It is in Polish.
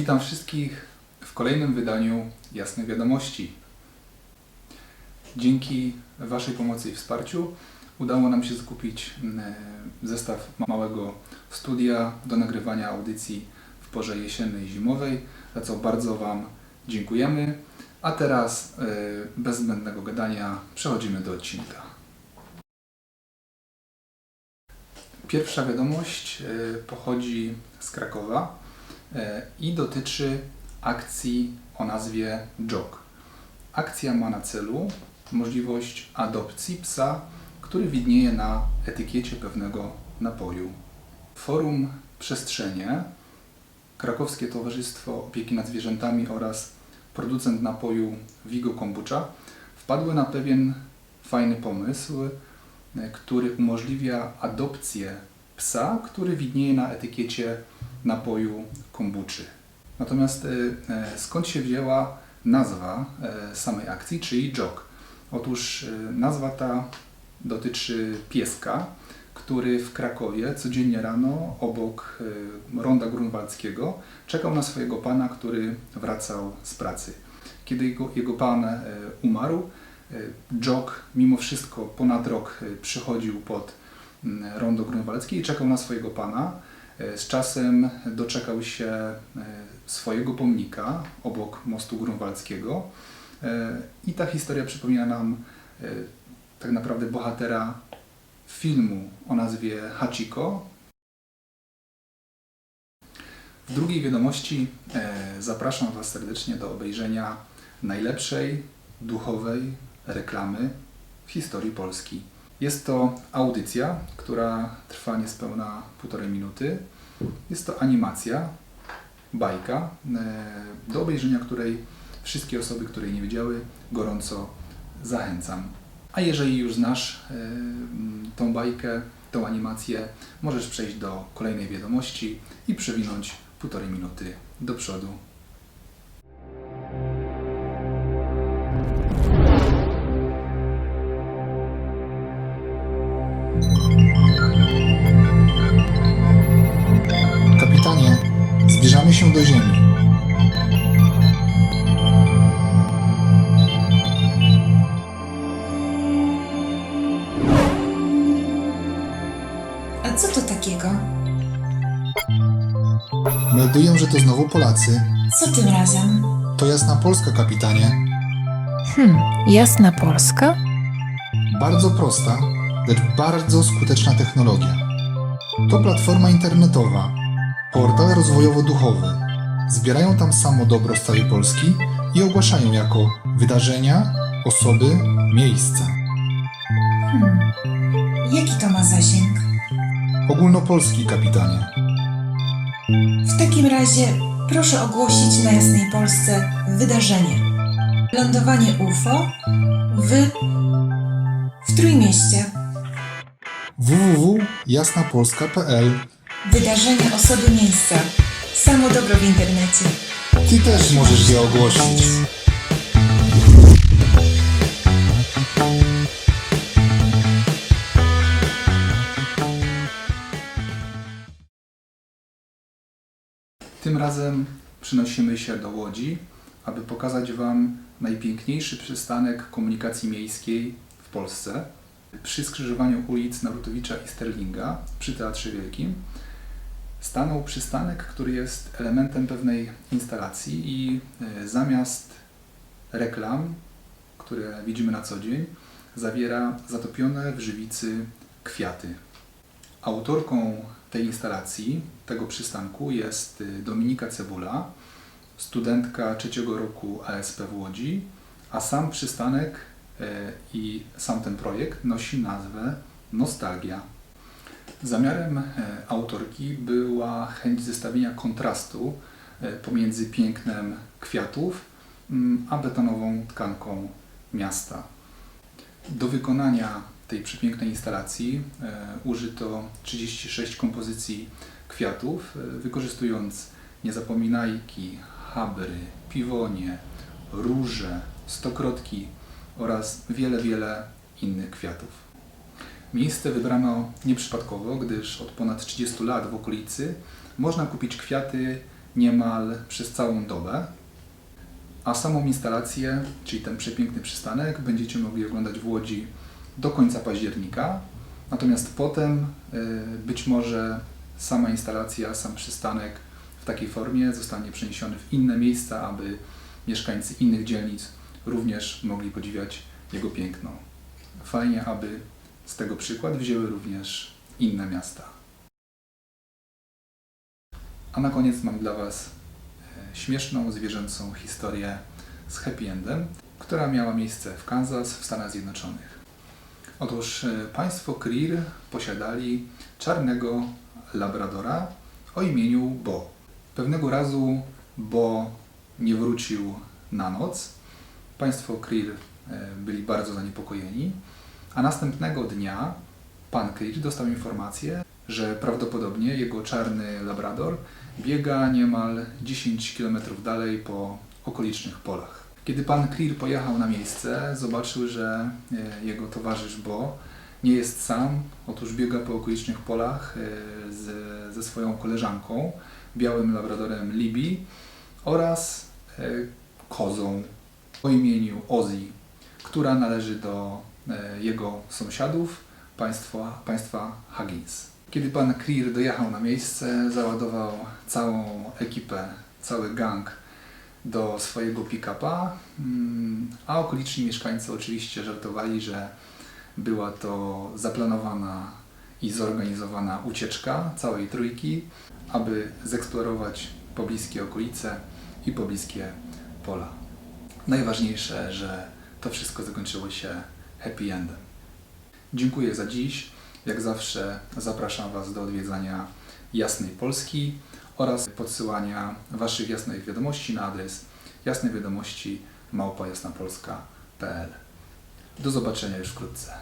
Witam wszystkich w kolejnym wydaniu Jasnych Wiadomości. Dzięki Waszej pomocy i wsparciu udało nam się skupić mm, zestaw małego studia do nagrywania audycji w porze jesiennej i zimowej, za co bardzo Wam dziękujemy. A teraz e, bez zbędnego gadania przechodzimy do odcinka. Pierwsza wiadomość e, pochodzi z Krakowa e, i dotyczy akcji o nazwie JOG. Akcja ma na celu możliwość adopcji psa, który widnieje na etykiecie pewnego napoju. Forum Przestrzenie, Krakowskie Towarzystwo Opieki nad Zwierzętami oraz producent napoju Vigo Kombucha wpadły na pewien fajny pomysł, e, który umożliwia adopcję psa, który widnieje na etykiecie napoju kombuczy. Natomiast e, e, skąd się wzięła nazwa e, samej akcji, czyli JOG? Otóż nazwa ta dotyczy pieska, który w Krakowie codziennie rano obok ronda grunwaldzkiego czekał na swojego pana, który wracał z pracy. Kiedy jego, jego pan umarł, Jog mimo wszystko ponad rok przychodził pod rondo grunwaldzkie i czekał na swojego pana. E, Z czasem doczekał się e, swojego pomnika obok mostu grunwaldzkiego E, i ta historia przypomina nam tak naprawdę bohatera filmu o nazwie Hachiko. W drugiej wiadomości zapraszam Was serdecznie do obejrzenia najlepszej duchowej reklamy w historii Polski. Jest to audycja, która trwa niespełna półtorej minuty. Jest to animacja, bajka, e, do obejrzenia której wszystkie osoby, które jej nie widziały, gorąco zachęcam. A jeżeli już znasz e, tą bajkę, tą animację, możesz przejść do kolejnej wiadomości i przewinąć półtorej minuty do przodu. Kapitanie, zbliżamy się do Ziemi. A co to takiego? Melduję, że to znowu Polacy. Co tym razem? To jasna Polska, kapitanie. Hmm, jasna Polska? Bardzo prosta, lecz bardzo skuteczna technologia. To platforma internetowa, portal rozwojowo-duchowy. Zbierają tam samo dobro z całej Polski i ogłaszają jako wydarzenia, osoby, miejsca. Hmm. Jaki to ma zasięg? Ogólnopolski, kapitanie. W takim razie proszę ogłosić na Jasnej Polsce wydarzenie. Lądowanie UFO w... w Trójmieście. www.jasnapolska.pl Wydarzenie osoby miejsca. Samo dobro w internecie. Ty też możesz je ogłosić. Tym razem przenosimy się do Łodzi, aby pokazać Wam najpiękniejszy przystanek komunikacji miejskiej w Polsce. Przy skrzyżowaniu ulic Narutowicza i Sterlinga przy Teatrze Wielkim stanął przystanek, który jest elementem pewnej instalacji i e, zamiast reklam, które widzimy na co dzień, zawiera zatopione w żywicy kwiaty. Autorką tej instalacji, tego przystanku jest y, Dominika Cebula, studentka trzeciego roku ASP w Łodzi, a sam przystanek i sam ten projekt nosi nazwę Nostalgia. Zamiarem y, autorki była chęć zestawienia kontrastu y, pomiędzy pięknem kwiatów mm, a betonową tkanką miasta. Do wykonania tej przepięknej instalacji e, użyto 36 kompozycji kwiatów, e, wykorzystując niezapominajki, habry, piwonie, róże, stokrotki oraz wiele, wiele innych kwiatów. Miejsce wybrano nieprzypadkowo, gdyż od ponad 30 lat w okolicy można kupić kwiaty niemal przez całą dobę, a samą instalację, czyli ten przepiękny przystanek, będziecie mogli oglądać w Łodzi do końca października. Natomiast potem y, być może sama instalacja, sam przystanek w takiej formie zostanie przeniesiony w inne miejsca, aby mieszkańcy innych dzielnic również mogli podziwiać jego piękno. Fajnie, aby z tego przykład wzięły również inne miasta. A na koniec mam dla Was e, śmieszną, zwierzęcą historię z happy endem, która miała miejsce w Kansas w Stanach Zjednoczonych. Otóż e, państwo Creer posiadali czarnego labradora o imieniu Bo. Pewnego razu Bo nie wrócił na noc. Państwo Creer e, byli bardzo zaniepokojeni, a następnego dnia pan Creer dostał informację, że prawdopodobnie jego czarny labrador biega niemal 10 km dalej po okolicznych polach. Kiedy pan Clear pojechał na miejsce, zobaczył, że e, jego towarzysz Bo nie jest sam. Otóż biega po okolicznych polach e, z, ze swoją koleżanką, białym labradorem Libby oraz kozą o imieniu Ozzy, która należy do e, jego sąsiadów, państwa, państwa Huggins. Kiedy pan Clear dojechał na miejsce, załadował całą ekipę, cały gang do swojego pick-upa, mm, a okoliczni mieszkańcy oczywiście żartowali, że była to zaplanowana i zorganizowana ucieczka całej trójki, aby zeksplorować pobliskie okolice i pobliskie pola. Najważniejsze, że to wszystko zakończyło się happy endem. Dziękuję za dziś. Jak zawsze zapraszam Was do odwiedzania Jasnej Polski oraz podsyłania Waszych jasnych wiadomości na adres jasne wiadomości małpa. Do zobaczenia już wkrótce.